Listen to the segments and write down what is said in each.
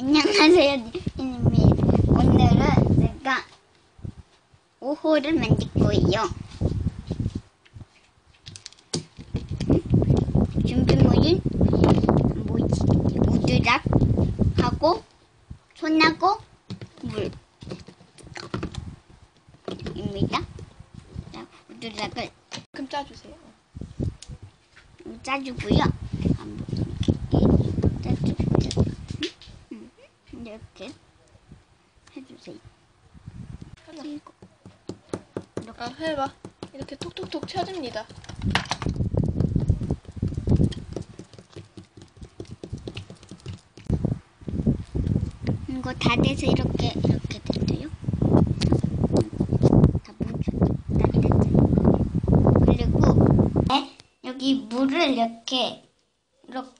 안녕하세요, 니입니다. 오늘은 제가 오호를 만들 거예요. 준비물은 뭐지? 우드락하고 손하고 물. 입니다. 자, 우드락을 그럼 짜주세요. 짜주고요. 한번 이렇게 짜주세요. 음, 음, 이렇게 해주세요. 그리고 이렇게 아, 해봐. 이렇게 톡톡톡 쳐줍니다. 이거 다 돼서 이렇게 이렇게 됐어요. 다 뭉쳐 다 됐어요. 그리고 네, 여기 물을 이렇게 이렇게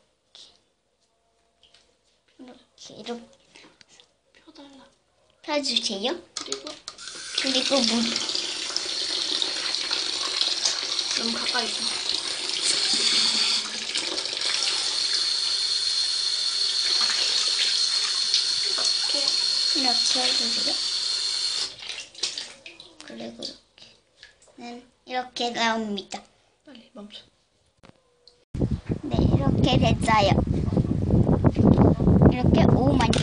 이렇게 이렇게. 펴주세요. 그리고 그리고 물 너무 가까이 있어. 이렇게. 이렇게 해주세요. 그리고 이렇게는 이렇게 나옵니다. 빨리 멈춰. 네, 이렇게 됐어요. 이렇게 오. 안녕.